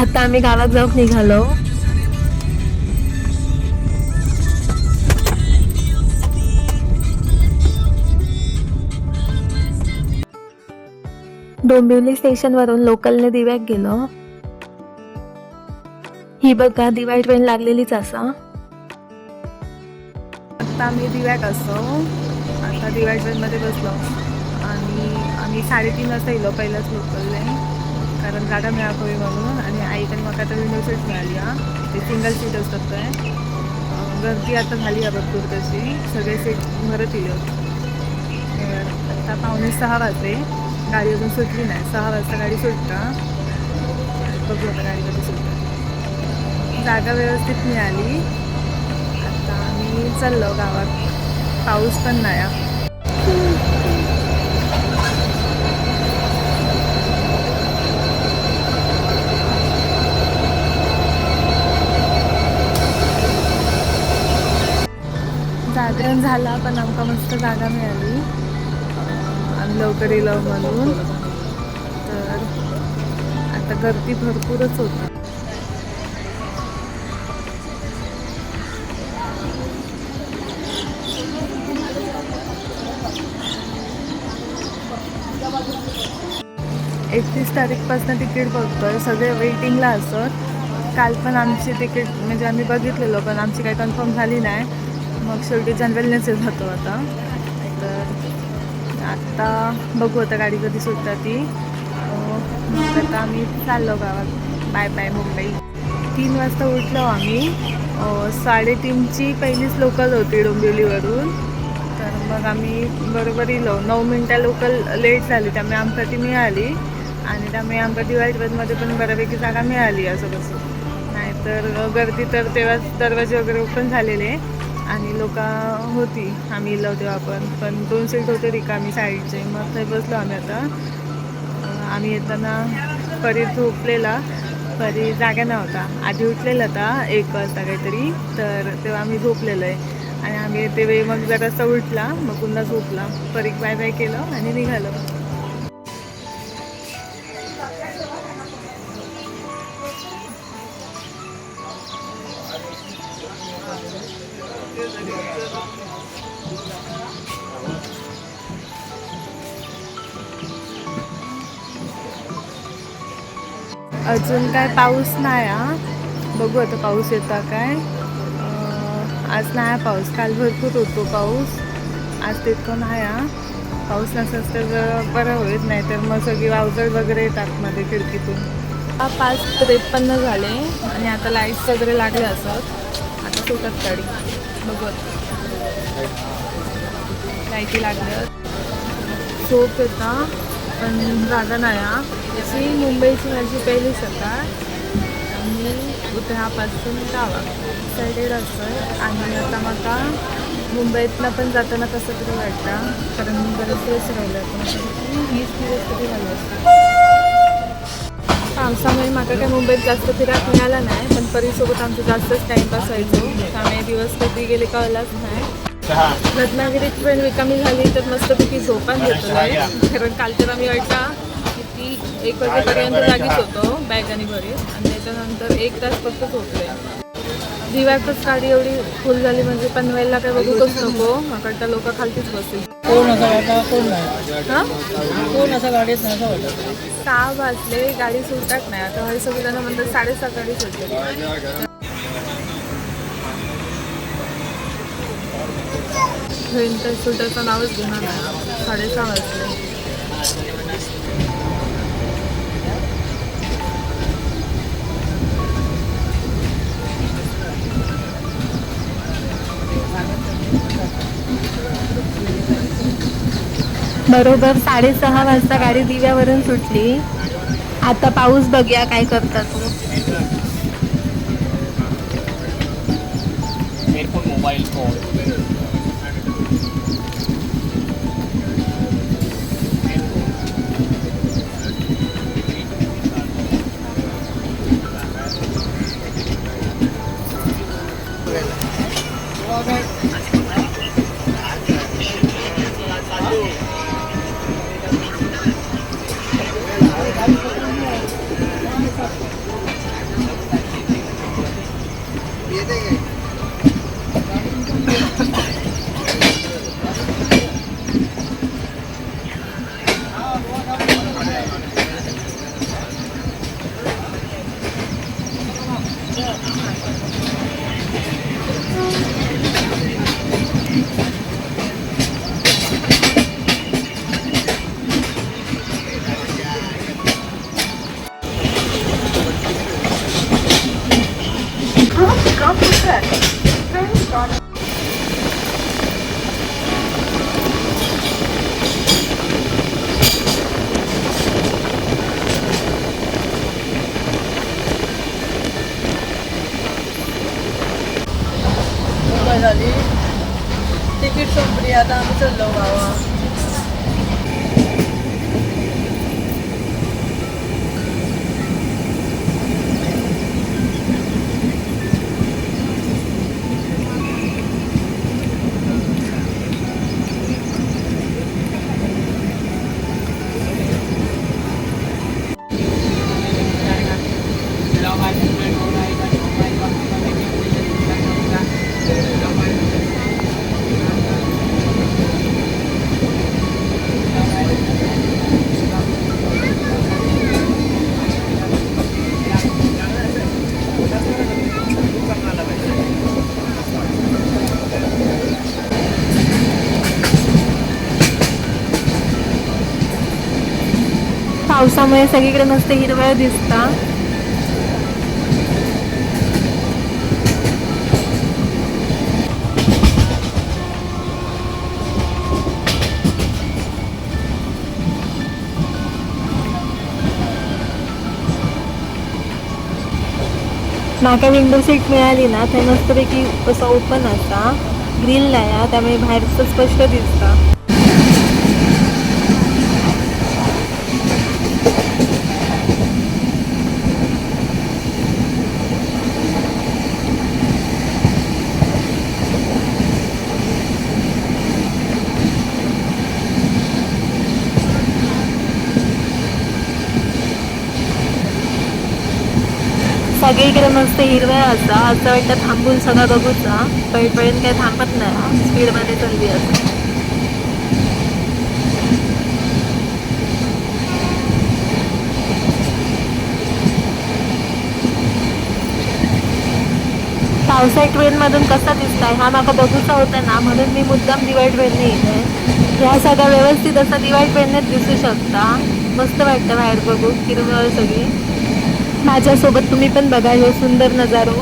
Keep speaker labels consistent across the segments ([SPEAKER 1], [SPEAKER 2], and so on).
[SPEAKER 1] आता आम्ही गावात जाऊन निघालो. डोंबिवली स्टेशन वरून लोकलने दिव्याक गेलो. ही बघा दिवाळी ट्रेन लागलेलीच असा.
[SPEAKER 2] आता आम्ही दिव्यात असतो. आता दिवाळी ट्रेनमध्ये बसलो. आणि आम्ही साडेतीन वाजता येलो पहिलाच लोकलने कारण गाडा मिळावी म्हणून आणि आईकडे मग आता विंडो सीट मिळाली हा. ते सिंगल सीट असतात काय? गर्दी आता झाली आहे भरपूर तशी. सगळे सीट भरत येईल तर आता पावणे सहा वाजले. गाडी अजून सुटली नाही. सहा वाजता गाडी सुटता बघू आता गाडी कधी सुटते. जागा व्यवस्थित मिळाली. आता आम्ही चाललो गावात. पाऊस पण नाही जागरण झाला पण आमका मस्त जागा मिळाली. आम्ही लवकर येलो म्हणून. तर आता गर्दी भरपूरच होती. एकतीस तारीखपासून तिकीट बघतोय. सगळे वेटिंगला असत काल पण आमची तिकीट म्हणजे आम्ही बघितलेलो पण आमची काही कन्फर्म झाली नाही. मग शेवटी जनरलनेच जातो आता. तर आत्ता बघू आता गाडी कधी सुटता ती. मग आता आम्ही चाललो गावात. Bye bye Mumbai. तीन वाजता उठलो आम्ही. साडेतीनची पहिलीच लोकल होती डोंबिवलीवरून. तर मग आम्ही बरोबर येलो नऊ मिनटं लोकल लेट झाली त्यामुळे आमका ती मिळाली. आणि त्यामुळे आमका दिवाळी पण बऱ्यापैकी जागा मिळाली असं कसं नाहीतर गर्दी तर तेव्हाच दरवाजे वगैरे ओपन झालेले. आणि लोक होती. आम्ही इलो तेव्हा आपण. पण दोन सीट होते रिकामी साईडचे. मग ते बसलो आम्ही आता. आम्ही येताना परी झोपलेला. परी जागा नव्हता. आधी उठलेला होता. एक वाजता काहीतरी. तर तेव्हा आम्ही झोपलेलो आहे. आणि आम्ही ते वेळी मग जरासा उठला. मग पुन्हा झोपला. परीक बाय बाय केलं आणि निघालं. काय पाऊस नाही हा. बघू आता पाऊस येता काय. आज नाही पाऊस काल भरपूर होतो पाऊस. आज तितकं नाही हा. पाऊस नसत तर बरं होईल नाही तर मग सगळी वावजळ वगैरे येतात मध्ये खिडकीतून. हा पाच त्रेपन्न झाले आणि आता लाईट्स वगैरे लागले असत. आता सुटत गाडी. बघू लाईटी लागल्या झोप येता. पण जागा नाही हा. अशी मुंबईची माझी पहिली सत्ता. आणि उतरापासून गावा. सायडेड असतं आणि आता माका मुंबईतनं पण जाताना कसं तरी वाटतं कारण मी बरेच दिवस राहिलं. पण वीस दिवस तरी झालं असतं पावसामुळे माका काय मुंबईत जास्त फिरायला मिळाला नाही पण परीसोबत आमचं जास्तच टाईमपास व्हायचो. त्यामुळे दिवस कधी गेले कळलाच नाही. रत्नागिरीत ट्रेन रिकामी झाली तर मस्तपैकी झोपान घेतो कारण काल तर आम्ही वाटला किती एक वाजेपर्यंत जागीच होतो बॅग आणि भरीत आणि त्याच्यानंतर एक तास फक्त झोपले. दिव्यातच गाडी एवढी फुल झाली म्हणजे पनवेलला काय बघूच नको. माकडता लोक खालतीच बसतील.
[SPEAKER 3] कोण असं वाटतं कोण नाही?
[SPEAKER 2] हां?
[SPEAKER 3] कोण असं नाही असं वाटतं
[SPEAKER 2] सहा वाजले गाडी सुटत नाही. आता सगळी जण म्हणतात साडेसहा गाडी सुटली ट्रेन तर सुटायचं नावच घेणार नाही. साडेसहा वाजले.
[SPEAKER 1] बरोबर साडेसहा वाजता गाडी दिव्यावरून सुटली. आता पाऊस बघूया काय करता तू.
[SPEAKER 3] Mobile phone. Thank you.
[SPEAKER 1] त्यामुळे सगळीकडे मस्त हिरवळ दिसता. माका विंडो सीट मिळाली ना ते मस्तपैकी असं ओपन असता ग्रील नाही त्यामुळे बाहेरचं स्पष्ट दिसता. सगळीकडे मस्त हिरव्या असा. असं वाटतं थांबून सगळं बघूचा पळपळीन काय थांबत नाही स्पीडमध्ये चालली असं पावसाळी ट्रेनमधून कसा दिसताय? हा माका बघूचा होता ना म्हणून मी मुद्दाम दिवाळी ट्रेनने येते. ह्या सगळ्या व्यवस्थित असं दिवाळी ट्रेननेच दिसू शकता. मस्त वाटतं बाहेर बघू हिरवळ सगळी. माझ्यासोबत तुम्ही पण बघा हे सुंदर नजारो.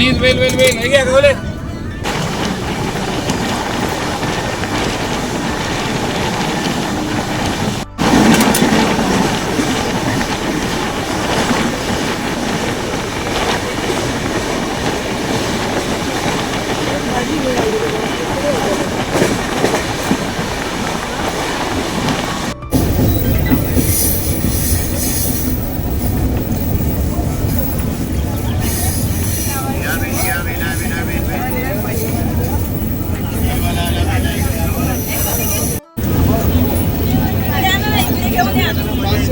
[SPEAKER 4] चायनीज वेल वेल वेल. हे घ्या गवले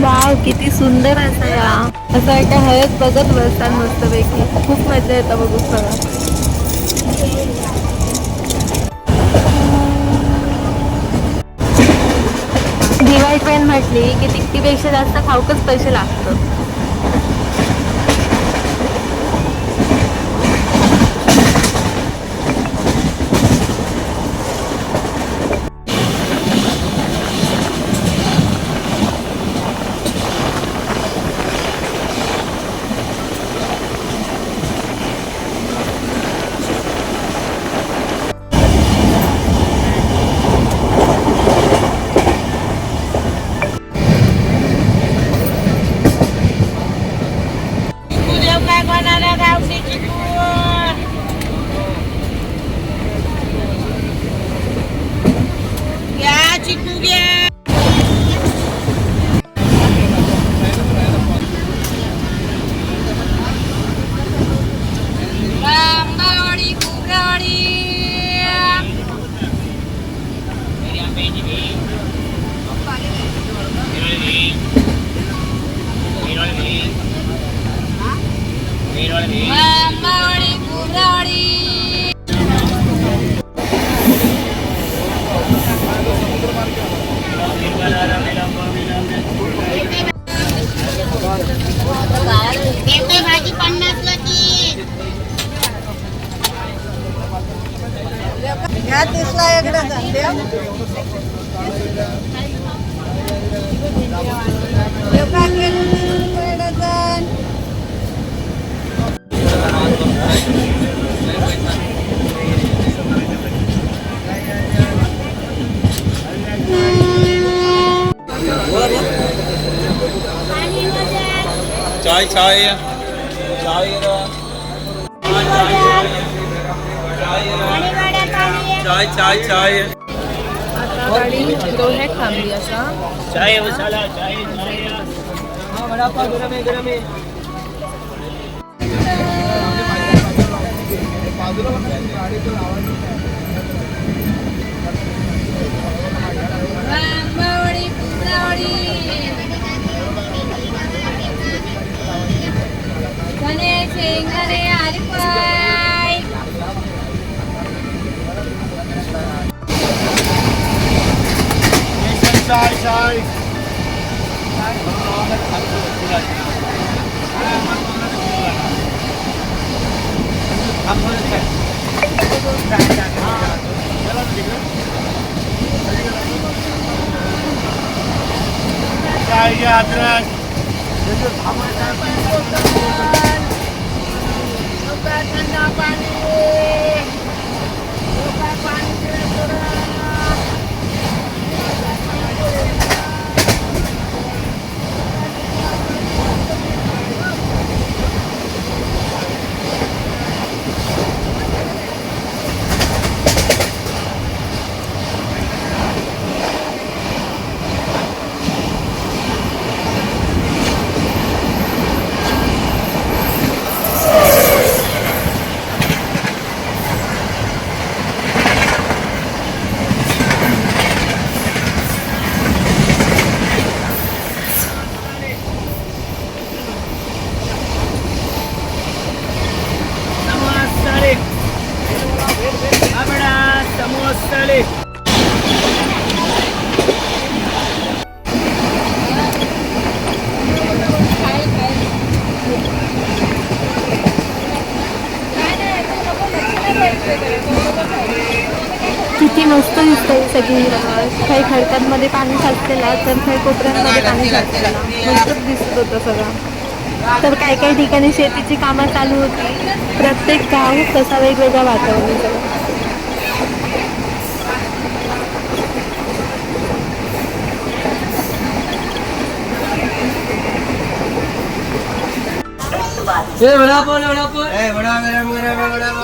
[SPEAKER 1] वाव किती सुंदर असं या असं वाटतं हळद बघत बसतात मस्तपैकी. खूप मजा येतं बघू सगळं दिवाळी ट्रेन म्हटली की तिकटीपेक्षा जास्त खाऊकच पैसे
[SPEAKER 5] ci mówię!
[SPEAKER 4] चाय चाय चाय चाय चाय चाय
[SPEAKER 2] आता गाडी दोन्ही थांबली असा.
[SPEAKER 4] चाय
[SPEAKER 1] किती मस्त दिसतंय सगळी. काही खडकांमध्ये पाणी साचलेलं तर काही कोपऱ्यांमध्ये पाणी साचलेलं मस्तच दिसत होतं सगळं. तर काही काही ठिकाणी शेतीची कामं चालू होती. प्रत्येक गाव तसा वेगवेगळा वातावरण सगळं
[SPEAKER 6] ए बड़ा बोल ए बड़ा मेरा मेरा बड़ा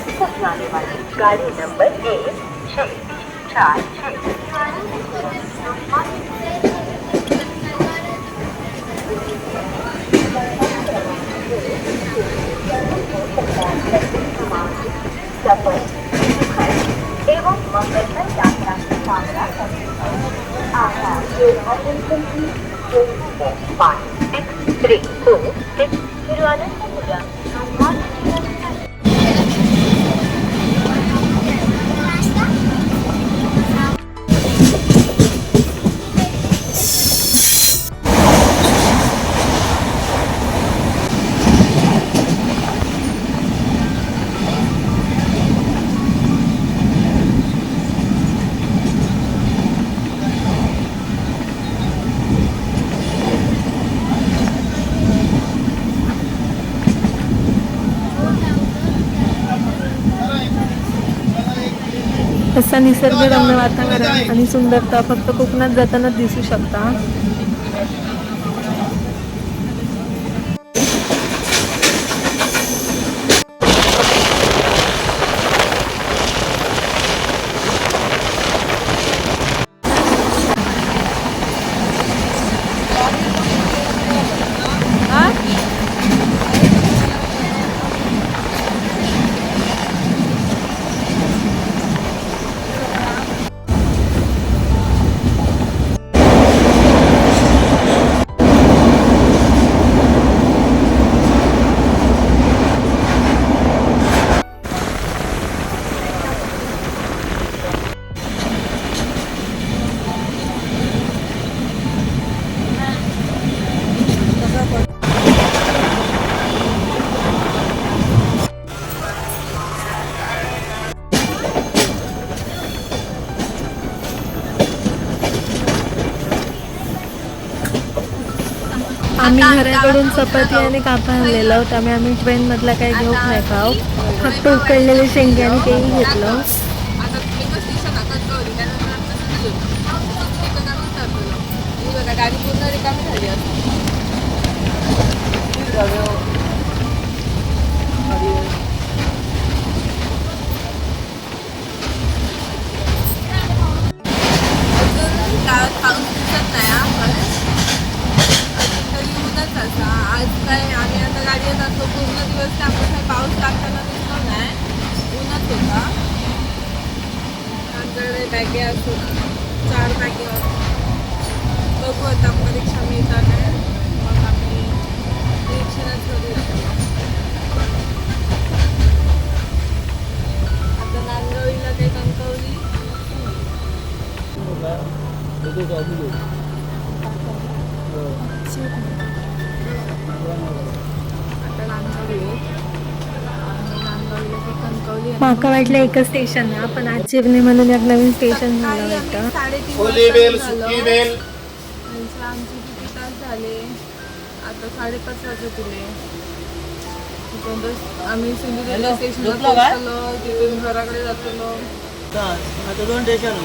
[SPEAKER 7] please. Road number five six three two six Thiruvananthapuram, Lokmanya Tilak Terminus, on platform number five. सहा तीन चार सहा तिरुवनंतपुरम लोकमान्य टिळक टर्मिनस पुढ्यात वेळा प्लॅटफॉर्म क्रमांक एक वरून पुढे कृपया हा तिरुवनंतपुरम विभागवान लोकमान्य टिळक टर्मिनस सपनाने वाली गाडी नंबर एक छः चार छः तिरुवनंतपुरम लोकमान्य सफल सुखद एवं मंगलमय यात्रा की कामना करते हैं आशा your attention please train number five six three
[SPEAKER 1] असा निसर्गरम्य वातावरण आणि सुंदरता फक्त कोकणात जातानाच दिसू शकता. चपाती आणि कापा आणलेलं. त्यामुळे आम्ही आम्ही मधला काही घेऊ नाही खाऊ फक्त उकडलेले शेंगे आणि तेही घेतलं.
[SPEAKER 3] गाडी पूर्ण रिकामी झाली
[SPEAKER 1] माका वाटलं एकच स्टेशन आहे पण आज चिरणे म्हणून एक नवीन स्टेशन झालं
[SPEAKER 3] त्यांचे आमचे किती तास झाले? आता साडेपाच वाजत आम्ही सिंधुदुर्ग स्टेशनला पोहोचलो. तिथून घराकडे जातलो.
[SPEAKER 8] आता दोन स्टेशन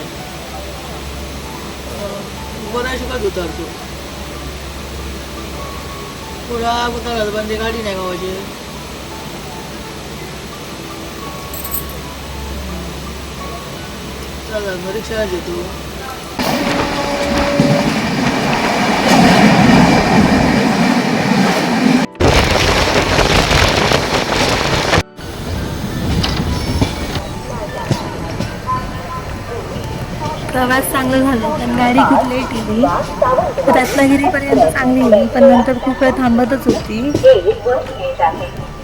[SPEAKER 8] बऱ्याच शिकत उतरतो पुढं उतरला पण गाडी नाही गावाची चला मग रिक्षा येतो
[SPEAKER 1] प्रवास चांगला झाला. पण गाडी खूप लेट गेली. रत्नागिरीपर्यंत चांगली गेली. पण नंतर खूप वेळ थांबतच होती.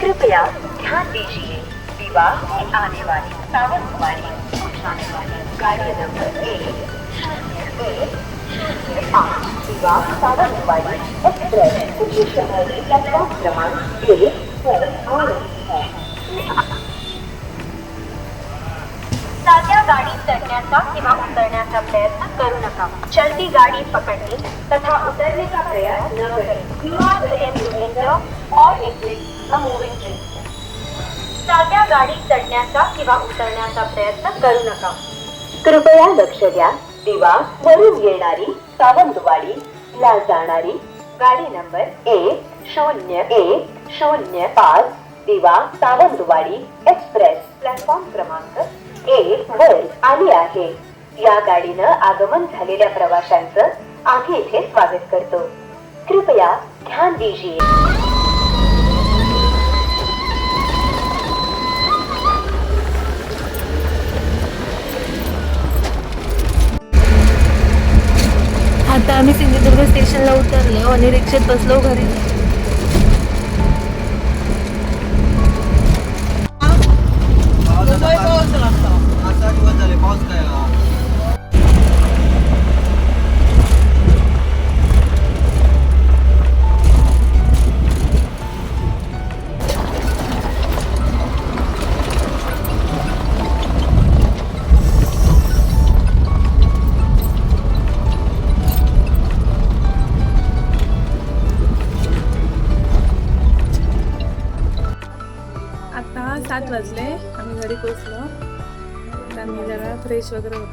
[SPEAKER 6] कृपया ध्यान दीजिए. विवाह से आने वाली सावंतवाड़ी पहुंचाने वाली गाड़ी नंबर एक शून्य एक शून्य पाँच. विवाह कुमारी एक्सप्रेस उच्च शहर यात्रा क्रमांक एक. पर आ साध्या गाडीत चढण्याचा किंवा उतरण्याचा प्रयत्न करू नका. चलती गाडी पकडणे तथा उतरने का प्रयास न करें. यू आर एम एंटर और एक्झिट अ मूविंग ट्रेन साध्या गाडीत चढण्याचा किंवा उतरण्याचा प्रयत्न करू नका. कृपया लक्ष द्या. दिवा वरून येणारी सावंतवाडी ला जाणारी गाडी नंबर एक शून्य एक शून्य पाच दिवा सावंतवाडी एक्सप्रेस प्लॅटफॉर्म क्रमांक एक बस आली आहे. या गाडीनं आगमन झालेल्या प्रवाशांचं आम्ही इथे स्वागत करतो. कृपया ध्यान दीजिए.
[SPEAKER 1] आता आम्ही सिंधुदुर्ग स्टेशनला उतरलो आणि रिक्षेत बसलो घरी.
[SPEAKER 2] suegro